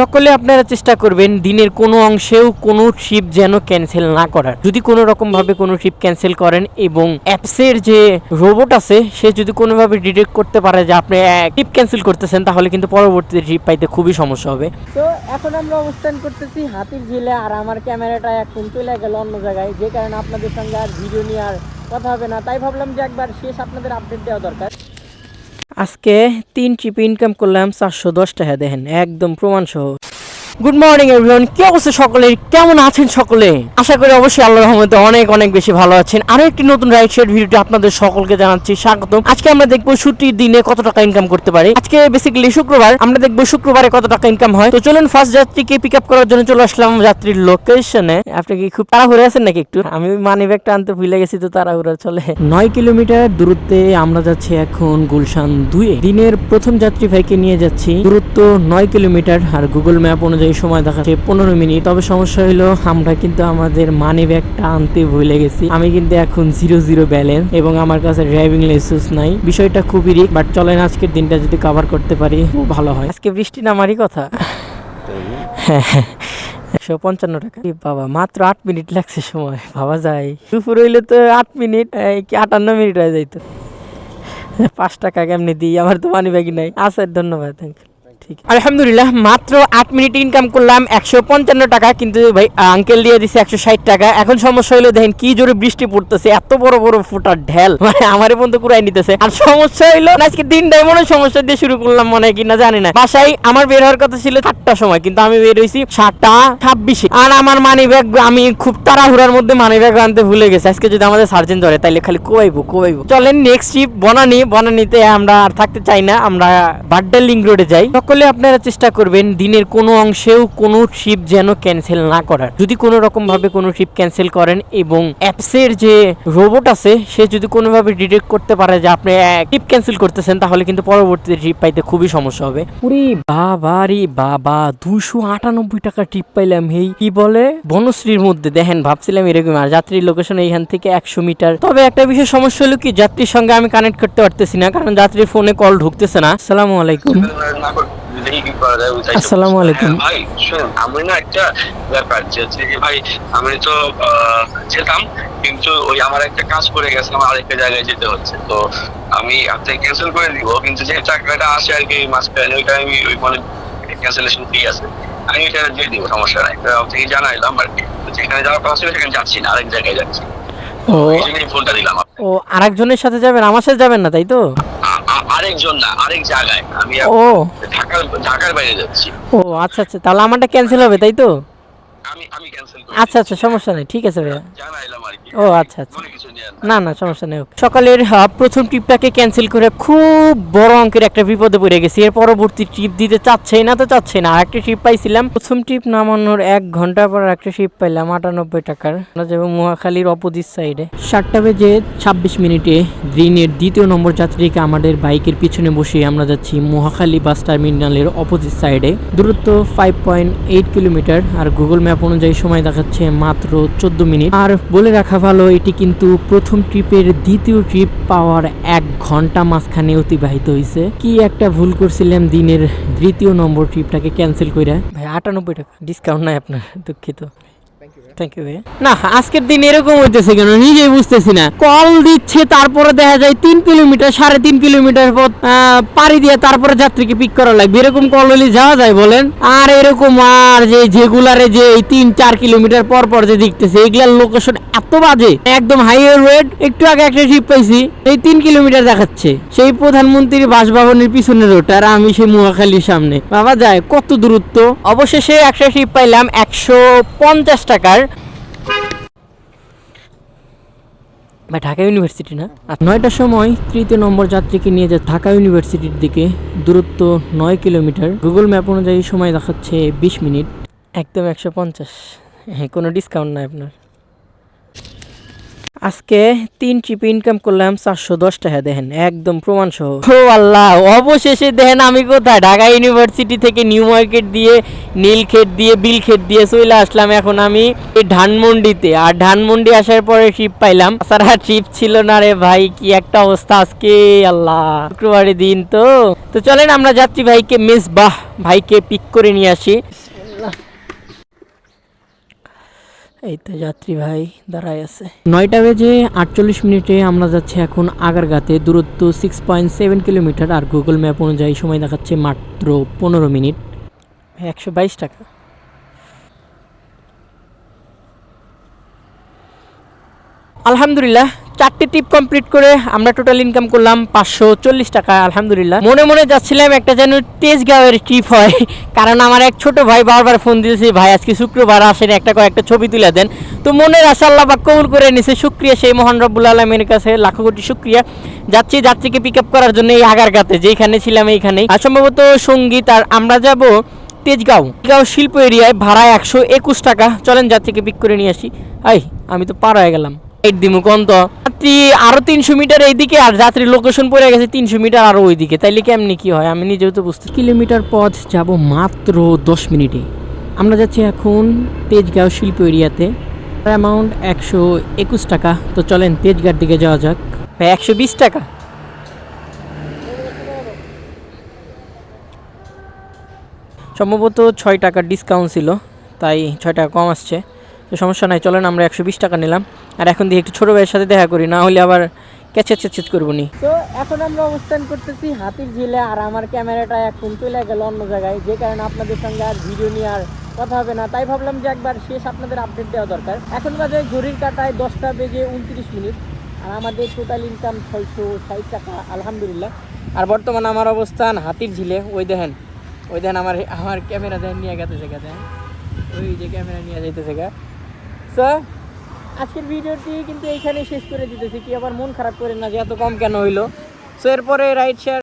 সকলে আপনারা চেষ্টা করবেন দিনের কোনো অংশেও কোনো ট্রিপ যেন ক্যান্সেল না করার। যদি কোনো রকম ভাবে কোনো ট্রিপ ক্যান্সেল করেন এবং অ্যাপসের যে রোবট আছে, সে যদি কোনোভাবে ডিটেক্ট করতে পারে যে আপনি ট্রিপ ক্যান্সেল করতেছেন, তাহলে কিন্তু পরবর্তীতে ট্রিপ পাইতে খুবই সমস্যা হবে। তো এখন আমরা অবস্থান করতেছি হাতির ঝিলে আর আমার ক্যামেরাটা এখন চলে গেল অন্য জায়গায়। যে কারণে আপনাদের সঙ্গে আর ভিডিও নিয়ে আর কথা হবে না। তাই ভাবলাম যে একবার শেষ আপনাদের আপডেট দেওয়া দরকার। আজকে তিন চিপ ইনকাম করলাম চারশো দশ টাকা দেখেন একদম প্রমাণ সহ গুড মর্নিং এভরিওয়ান কি অবস্থা সকলের কেমন আছেন সকলে? আশা করি অবশ্যই আল্লাহর রহমতে অনেক অনেক বেশি ভালো আছেন। আরও একটি নতুন রাইড শেয়ার ভিডিওটি আপনাদের সকলকে জানাচ্ছি স্বাগত আজকে আমরা দেখব ছুটির দিনে কত টাকা ইনকাম করতে পারি। আজকে বেসিক্যালি শুক্রবার, আমরা দেখব শুক্রবারে কত টাকা ইনকাম হয়। তো চলুন ফার্স্ট যাত্রীকে পিক আপ করার জন্য চলে আসলাম যাত্রীর লোকেশনে আপনি কি খুব তাড়াহুড়ে আছেন নাকি একটু? আমি মানি ব্যাগটা আনতে ভুলে গেছি তো তাড়াহুড়া চলে নয় কিলোমিটার দূরত্বে আমরা যাচ্ছি এখন গুলশান দুয়ে দিনের প্রথম যাত্রী ভাইকে নিয়ে যাচ্ছি। দূরত্ব নয় কিলোমিটার আর গুগল ম্যাপ অনুযায়ী সময় দেখাচ্ছে পনেরো মিনিট। তবে সমস্যা হলো আমরা কিন্তু আমাদের মানি ব্যাগটা আনতে ভুলে গেছি। আমি কিন্তু এখন জিরো জিরো ব্যালেন্স এবং আমার কাছে ড্রাইভিং লাইসেন্স নাই। বিষয়টা খুবই রিক বাট চলেন আজকের দিনটা যদি কভার করতে পারি খুব ভালো হয়। আজকে বৃষ্টি নামারই কথা? হ্যাঁ একশো পঞ্চান্ন টাকা। বাবা মাত্র আট মিনিট লাগছে সময়। ভাবা যায়। দুপুর হইলে তো আট মিনিট কি আটান্ন মিনিট হয়ে যাইতো। পাঁচ টাকা কেমনি দিই? আমার তো মানি ব্যাগই নাই। আচ্ছা ধন্যবাদ থ্যাংক ঠিক আলহামদুলিল্লাহ, মাত্র আট মিনিট ইনকাম করলাম, একশো পঞ্চান্ন টাকা, কিন্তু ভাই আঙ্কেল দিয়ে দিছে একশো ষাট টাকা। এখন সমস্যা হলো দেখেন কি জোরে বৃষ্টি পড়তেছে, এত বড় বড় ফুটার ঢেল মানে আমারে বন্ধু কুড়াই নিতেছে। আর সমস্যা হইল আজকে দিনটাই মনে সমস্যা দিয়ে শুরু করলাম, মনে হয় কিনা জানি না। বাসায় আমার বের হওয়ার কথা ছিল চারটার সময়, কিন্তু আমি বের হয়েছি সাতটা ছাব্বিশে। আর আমার মানি ব্যাগ আমি খুব তাড়াহুড়ার মধ্যে মানি ব্যাগ আনতে ভুলে গেছি। আজকে যদি আমাদের সার্জেন ধরে, তাইলে খালি কোয়াইবো কোয়াইবো চলেন নেক্সট ট্রিপ বনানি, বনানিতে আমরা আর থাকতে চাই না, আমরা বাড্ডা লিঙ্ক রোডে যাই। সকলে আপনারা চেষ্টা করবেন দিনের কোনো অংশেও কোনো ট্রিপ যেন ক্যান্সেল না করার। যদি কোনো রকম ভাবে কোনো ট্রিপ ক্যান্সেল করেন এবং অ্যাপসের যে রোবট আছে, সে যদি কোনোভাবে ডিটেক্ট করতে পারে যে আপনি ট্রিপ ক্যান্সেল করতেছেন, তাহলে কিন্তু পরবর্তীতে ট্রিপ পাইতে খুবই সমস্যা হবে। উরি বাবা রে বাবা দুশো আটানব্বই টাকা ট্রিপ পাইলাম এই কি বলে? বনশ্রীর মধ্যে। দেখেন, ভাবছিলাম এরকম, আর যাত্রীর লোকেশন এইখান থেকে একশো মিটার। তবে একটা বিশেষ সমস্যা হলো কি, যাত্রীর সঙ্গে আমি কানেক্ট করতে পারতেছি না, কারণ যাত্রীর ফোনে কল ঢুকতেছে না। আসসালামু আলাইকুম। আসসালামু আলাইকুম। ভাই শুনুন আমি না একটা ব্যাপার যে হচ্ছে ভাই আমি তো যেতাম কিন্তু ওই আমার একটা কাজ করে গেছে আমার আরেকটা জায়গায় যেতে হচ্ছে। তো আমি আপনাকে ক্যান্সেল করে দিব কিন্তু যে টাকাটা আসে আর কি মাঝখানে ওইটা আমি ওই মানে ক্যান্সেলেশন ফি আছে আমি ওইটা দিয়ে দিব সমস্যা নাই। আপনাকে জানাইলাম আর কি। যেখানে যাওয়ার কথা ছিল সেখানে যাচ্ছি না আরেক জায়গায় যাচ্ছি। ও ফোনটা দিলাম ও আরেকজনের সাথে যাবেন আমার সাথে যাবেন না তাই তো? আরেকজন না আরেক জায়গায়। আমি ও। ঢাকার ঢাকার বাইরে যাচ্ছি। ও আচ্ছা আচ্ছা। তাহলে আমারটা ক্যান্সেল হবে তাই তো? আমি আমি ক্যান্সেল আচ্ছা আচ্ছা সমস্যা নেই। ঠিক আছে ভাইয়া। জানাইলাম ও আচ্ছা আচ্ছা। না। না সমস্যা নেই সকালের প্রথম ট্রিপটাকে ক্যান্সেল করে খুব বড় অঙ্কের একটা বিপদে পড়ে গেছি। এর পরবর্তী ট্রিপ দিতে চাচ্ছেই না তো চাচ্ছে না। একটা ট্রিপ পাইছিলাম। প্রথম ট্রিপ নামানোর এক ঘণ্টা পর একটা ট্রিপ পাইলাম আটানব্বই টাকার। যাব মহাখালীর অপোজিট সাইডে সাতটা বেজে ছাব্বিশ মিনিটে দিনের দ্বিতীয় নম্বর যাত্রীকে আমাদের বাইকের পিছনে বসিয়ে আমরা যাচ্ছি মহাখালী বাস টার্মিনালের অপোজিট সাইডে দূরত্ব ফাইভ পয়েন্ট এইট কিলোমিটার আর গুগল ম্যাপ অনুযায়ী সময় দেখাচ্ছে মাত্র চোদ্দ মিনিট। আর বলে রাখা ভালো এটি কিন্তু প্রথম ট্রিপের দ্বিতীয় ট্রিপ পাওয়ার এক ঘণ্টা মাঝখানে অতিবাহিত হয়েছে কি একটা ভুল করছিলাম দিনের দ্বিতীয় নম্বর ট্রিপটাকে ক্যান্সেল করে ভাই, আটানব্বই টাকা। ডিসকাউন্ট নাই আপনার, দুঃখিত। ভাইয়া। না, আজকের দিন এরকম হইতেছে কেন? নিজেই বুঝতেছি না। কল দিচ্ছে, তারপরে দেখা যায় তিন কিলোমিটার, সাড়ে তিন কিলোমিটার পথ পাড়ি দিয়ে তারপরে যাত্রীকে পিক করা লাগবে। এরকম কল হলে যাওয়া যায়, বলেন? আর এরকম আর যে যেগুলারে যে তিন, চার কিলোমিটার পর পর যে দেখতেছে, এগুলার লোকেশন এত বাজে। একদম হাইওয়ে রোড একটু আগে একটা ট্রিপ পাইছি, এই তিন কিলোমিটার দেখাচ্ছে। সেই প্রধানমন্ত্রীর বাসভবনের পিছনে রোড আর আমি সেই মহাখালীর সামনে। বাবা যায়, কত দূরত্ব? অবশেষে একটা ট্রিপ পাইলাম একশো পঞ্চাশ টাকার বা ঢাকা ইউনিভার্সিটি না? আর নয়টার সময় তৃতীয় নম্বর যাত্রীকে নিয়ে যায় ঢাকা ইউনিভার্সিটির দিকে দূরত্ব নয় কিলোমিটার গুগল ম্যাপ অনুযায়ী সময় দেখাচ্ছে বিশ মিনিট। একদম একশো পঞ্চাশ। হ্যাঁ কোনো ডিসকাউন্ট নাই আপনার। আজকে তিন ট্রিপ ইনকাম করলাম চারশো দশ টাকা, দেখেন, একদম প্রমাণ সহ ও আল্লাহ, অবশেষে দেখেন আমি কোথায়? ঢাকা ইউনিভার্সিটি থেকে নিউ মার্কেট দিয়ে নীলক্ষেত দিয়ে বিলক্ষেত দিয়ে চলে আসলাম। এখন আমি এই ধানমন্ডিতে। আর ধানমন্ডি আসার পরে ট্রিপ পাইলাম। সারা ট্রিপ ছিল না রে ভাই, কি একটা অবস্থা আজকে, আল্লাহ। শুক্রবারের দিন তো। তো চলেন আমরা যাত্রী ভাইকে মিস বাহ ভাইকে পিক করে নিয়ে আসি। এই তো যাত্রী ভাই দাঁড়ায় আছে। নয়টা বেজে আটচল্লিশ মিনিটে আমরা যাচ্ছি এখন আগারগাতে দূরত্ব সিক্স পয়েন্ট সেভেন কিলোমিটার আর গুগল ম্যাপ অনুযায়ী সময় দেখাচ্ছে মাত্র পনেরো মিনিট। একশো বাইশ টাকা। আলহামদুলিল্লাহ চারটে টিপ কমপ্লিট করে আমরা টোটাল ইনকাম করলাম পাঁচশো চল্লিশ টাকা, আলহামদুলিল্লাহ। মনে মনে যাচ্ছিলাম একটা যেন তেজগাঁওয়ের ট্রিপ হয়, কারণ আমার এক ছোট ভাই বারবার ফোন দিয়েছে, ভাই, আজকে শুক্রবার, আসেন, একটা কয়েকটা ছবি তুলে দেন। তো মনের আশা আল্লাহ পাক কবুল করে নিছে শুক্রিয়া সেই মহান রব্বুল আলমের কাছে, লাখো কোটি শুক্রিয়া। যাচ্ছি যাত্রীকে পিক আপ করার জন্য এই আগারগাতে, যেখানে ছিলাম এইখানেই। আর সম্ভবত সংগীত, আর আমরা যাব তেজগাঁও। তেজগাঁও শিল্প এরিয়ায় ভাড়া একশো একুশ টাকা। চলেন যাত্রীকে পিক করে নিয়ে আসি। আই আমি তো পার হয়ে গেলাম। দিমু তো? যাত্রী আরও তিনশো মিটার এইদিকে আর যাত্রীর লোকেশন পড়ে গেছে তিনশো মিটার আরও ওইদিকে। তাইলে কেমনি কি হয়? আমি নিজেও তো বুঝতে কিলোমিটার পথ যাব মাত্র দশ মিনিটে। আমরা যাচ্ছি এখন তেজগাঁও শিল্প এরিয়াতে। অ্যামাউন্ট একশো একুশ টাকা। তো চলেন তেজগাঁর দিকে যাওয়া যাক। ভাই একশো বিশ টাকা? সম্ভবত ছয় টাকার ডিসকাউন্ট ছিল তাই ছয় টাকা কম আসছে। তো সমস্যা নাই, চলেন আমরা একশো বিশ টাকা নিলাম। আর এখন দিয়ে একটু ছোটো ভাইয়ের সাথে দেখা করি, না হলে আবার ক্যাচেট চেচেট করব নি তো এখন আমরা অবস্থান করতেছি হাতির ঝিলে, আর আমার ক্যামেরাটা এখন চলে গেল অন্য জায়গায়। যে কারণে আপনাদের সঙ্গে আর ভিডিও নিয়ে আর কথা হবে না, তাই ভাবলাম যে একবার শেষ আপনাদের আপডেট দেওয়া দরকার। এখন বাজে ঘড়ির কাটায় দশটা বেজে উনত্রিশ মিনিট, আর আমাদের টোটাল ইনকাম ছয়শো ষাট টাকা, আলহামদুলিল্লাহ। আর বর্তমানে আমার অবস্থান হাতির ঝিলে, ওই দেখেন ওই দেখেন আমার আমার ক্যামেরা দেখেন নিয়ে গেছে জায়গা দেখেন ওই যে ক্যামেরা নিয়ে যাইতেছে গা। সো আজকের ভিডিওটি কিন্তু এইখানে শেষ করে দিতেছি। কি আবার মন খারাপ করেন না যে এত কম কেন হইল? সো এরপরে রাইট শেয়ার